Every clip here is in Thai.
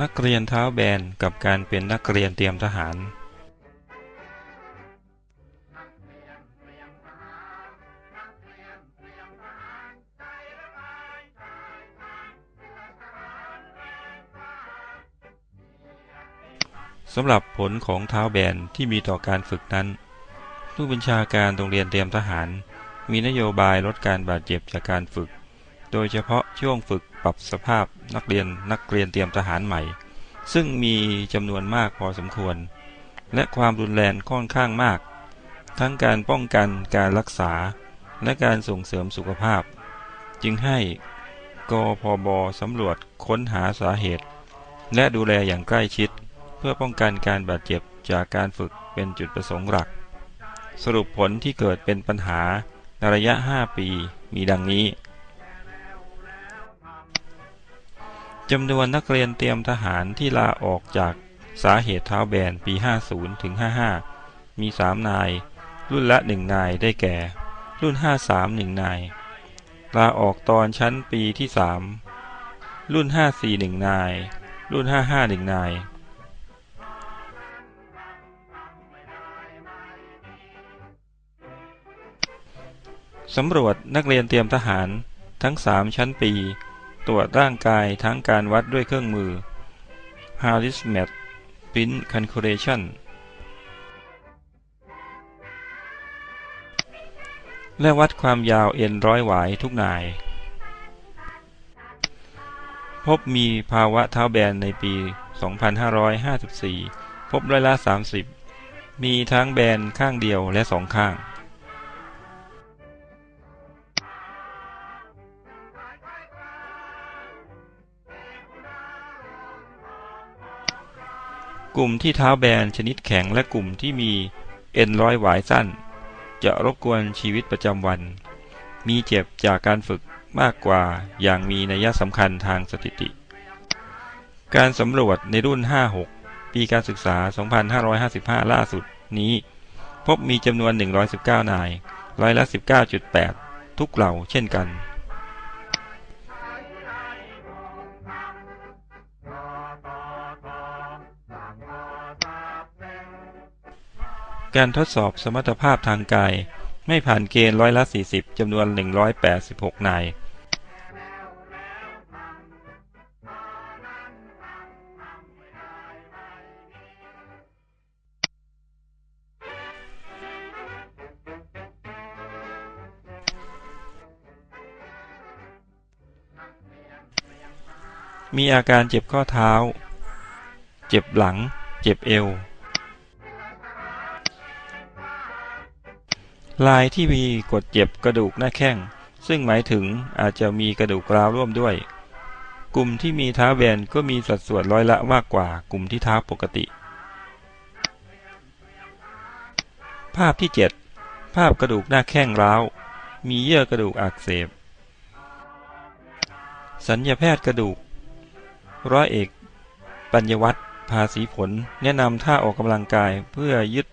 นักเรียนเท้าแบนกับการเป็นนักเรียนเตรียมทหาร สำหรับผลของเท้าแบนที่มีต่อการฝึกนั้น ผู้บัญชาการโรงเรียนเตรียมทหาร มีนโยบายลดการบาดเจ็บจากการฝึก โดยเฉพาะช่วงฝึกปรับสภาพนักเรียนนักเรียนเตรียมทหารใหม่ ซึ่งมีจำนวนมากพอสมควร และความรุนแรงค่อนข้างมาก ทั้งการป้องกันการรักษา และการส่งเสริมสุขภาพ จึงให้กพบสำรวจค้นหาสาเหตุ และดูแลอย่างใกล้ชิด เพื่อป้องกันการบาดเจ็บจากการฝึกเป็นจุดประสงค์หลัก สรุปผลที่เกิดเป็นปัญหาในระยะ 5 ปีมีดังนี้ จำนวนนักเรียนเตรียมทหารที่ลาออกจากสาเหตุเท้าแบนปี 50ถึง55 มี 3 นาย รุ่นละ 1 นายได้แก่ รุ่น 53 1 นาย ลาออกตอนชั้นปีที่ 3 รุ่น 54 1 นาย รุ่น 55 1 นายสำรวจนักเรียนเตรียมทหารทั้ง 3 ชั้นปี ตรวจร่างกายทั้งการวัดด้วยเครื่องมือ Harris Mat Print Calculation และวัดความยาวเอ็นร้อยหวายทุกนาย พบมีภาวะเท้าแบนในปี 2554 พบร้อยละ 30 มีทั้งแบนข้างเดียวและสองข้าง กลุ่มที่เท้าแบนชนิดแข็งและกลุ่มที่มีเอ็นร้อยหวายสั้น จะรบกวนชีวิตประจำวัน มีเจ็บจากการฝึกมากกว่าอย่างมีนัยสำคัญทางสถิติ การสำรวจในรุ่น 56 ปีการศึกษา 2555 ล่าสุดนี้ พบมีจำนวน 119 นาย ร้อยละ 19.8 ทุกเหล่าเช่นกัน การทดสอบสมรรถภาพทางกาย ไม่ผ่านเกณฑ์ร้อยละ40จำนวน 186 นาย มีอาการเจ็บข้อเท้า เจ็บหลัง เจ็บเอว ลายที่มีกดเจ็บกระดูกหน้าแข้ง ซึ่งหมายถึงอาจจะมีกระดูกร้าวร่วมด้วย กลุ่มที่มีเท้าแบนก็มีสัดส่วนร้อยละมากกว่ากลุ่มที่เท้าปกติ ภาพที่ 7 ภาพกระดูกหน้าแข้งร้าว มีเยื่อกระดูกอักเสบ สัญญาแพทย์กระดูก ร้อยเอก ปัญญวัฒน์ภาษีผล แนะนำท่าออกกำลังกายเพื่อยึด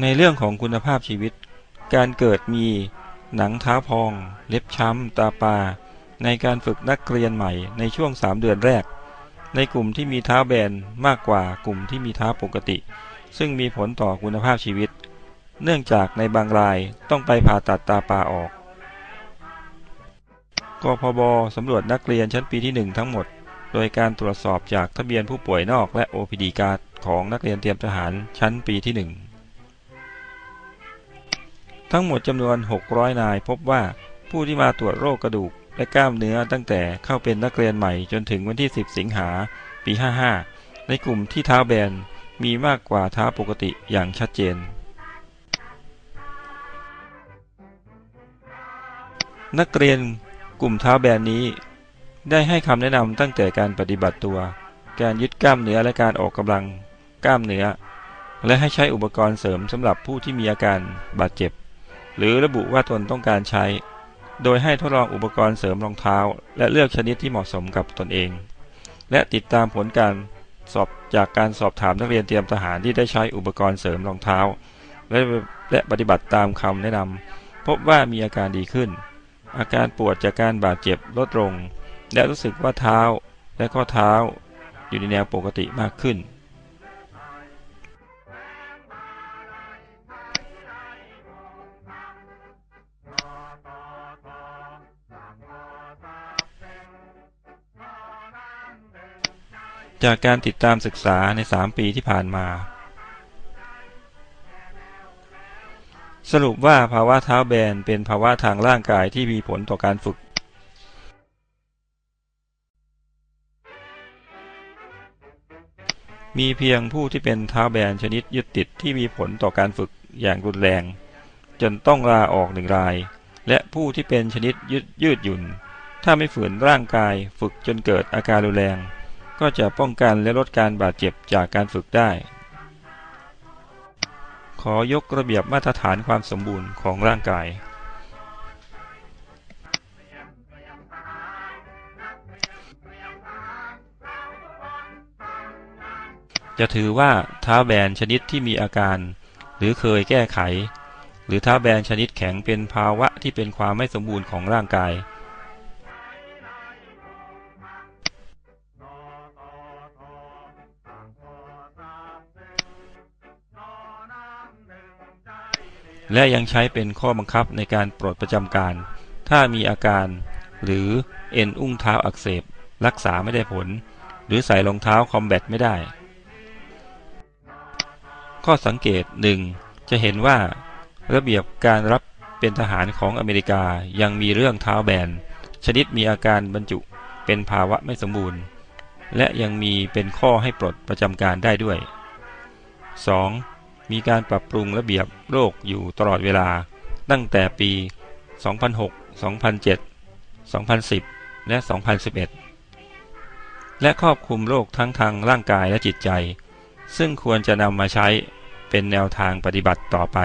ในเรื่องของคุณภาพชีวิต การเกิดมีหนังเท้าพอง เล็บช้ำ ตาปา ในการฝึกนักเรียนใหม่ในช่วง 3 เดือนแรก ในกลุ่มที่มีเท้าแบนมากกว่ากลุ่มที่มีเท้าปกติ ซึ่งมีผลต่อคุณภาพชีวิต เนื่องจากในบางรายต้องไปผ่าตัดตาปาออกกพบสำรวจนักเรียนชั้นปีที่ 1 ทั้งหมด โดยการตรวจสอบจากทะเบียนผู้ป่วยนอกและ OPD การ์ดของนักเรียนเตรียมทหารชั้นปีที่ 1 ทั้งหมดจำนวน 600 นายพบว่าผู้ที่มาตรวจโรคกระดูกและกล้ามเนื้อตั้งแต่เข้าเป็นนักเรียนใหม่จนถึงวันที่ 10 สิงหาปี 55 ในกลุ่มที่เท้าแบนมีมากกว่าเท้าปกติอย่างชัดเจน นักเรียนกลุ่มเท้าแบนนี้ ได้ให้คำแนะนำตั้งแต่การปฏิบัติตัว การยึดกล้ามเนื้อและการออกกำลังกล้ามเนื้อ และให้ใช้อุปกรณ์เสริมสำหรับผู้ที่มีอาการบาดเจ็บ หรือระบุว่าตนต้องการใช้ โดยให้ทดลองอุปกรณ์เสริมรองเท้า และเลือกชนิดที่เหมาะสมกับตนเอง และติดตามผลการสอบจากการสอบถามนักเรียนเตรียมทหารที่ได้ใช้อุปกรณ์เสริมรองเท้า และและปฏิบัติตามคำแนะนำพบว่ามีอาการดีขึ้น อาการปวดจากการบาดเจ็บลดลง และรู้สึกว่าเท้าและข้อเท้า อยู่ในแนวปกติมากขึ้น จากการติดตามศึกษาใน 3 ปีที่ผ่านมา สรุปว่าภาวะเท้าแบนเป็นภาวะทางร่างกายที่มีผลต่อการฝึก มีเพียงผู้ที่เป็นเท้าแบนชนิดยึดติดที่มีผลต่อการฝึกอย่างรุนแรง จนต้องลาออกหนึ่งราย และผู้ที่เป็นชนิดยืดยืดหยุ่น ถ้าไม่ฝืนร่างกายฝึกจนเกิดอาการรุนแรง ก็จะป้องกันและลดการบาดเจ็บจากการฝึกได้ ขอยกระเบียบมาตรฐานความสมบูรณ์ของร่างกาย จะถือว่าเท้าแบนชนิดที่มีอาการ หรือเคยแก้ไข หรือเท้าแบนชนิดแข็งเป็นภาวะที่เป็นความไม่สมบูรณ์ของร่างกาย และยังใช้เป็นข้อบังคับในการปลดประจำการ ถ้ามีอาการ หรือเอ็นอุ้งเท้าอักเสบ รักษาไม่ได้ผล หรือใส่รองเท้าคอมแบทไม่ได้ ข้อสังเกตหนึ่งจะเห็นว่า ระเบียบการรับเป็นทหารของอเมริกายังมีเรื่องเท้าแบน ชนิดมีอาการบรรจุเป็นภาวะไม่สมบูรณ์ และยังมีเป็นข้อให้ปลดประจำการได้ด้วย 2. มีการปรับปรุงระเบียบโรคอยู่ตลอดเวลา ตั้งแต่ปี 2006 2007 2010 และ 2011 และครอบคลุมโรคทั้งทางร่างกายและจิตใจ ซึ่งควรจะนำมาใช้เป็นแนวทางปฏิบัติต่อไป